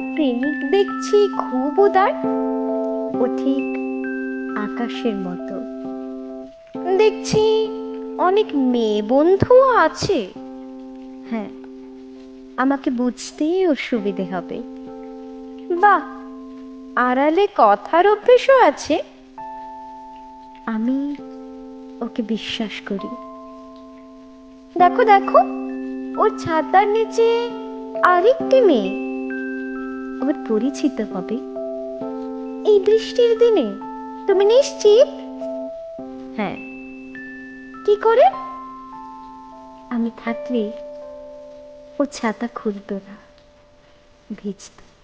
প্রেমিক দেখছি খুব উদার ও ঠিক আকাশের মতো। দেখছি অনেক মেয়ে বন্ধুও আছে। হ্যাঁ আমাকে বুঝতেই ওর সুবিধে হবে। বাহ, আড়ালে কথার অভ্যেসও আছে। আমি ওকে বিশ্বাস করি। দেখো দেখো, ওর ছাতার নিচে আরেকটি মেয়ে। ওর পরিচিত হবে? এই বৃষ্টির দিনে তুমি নিশ্চিত? হ্যাঁ। কি করে? আমি থাকলে ও ছাতা খুলতো না। ভিজত।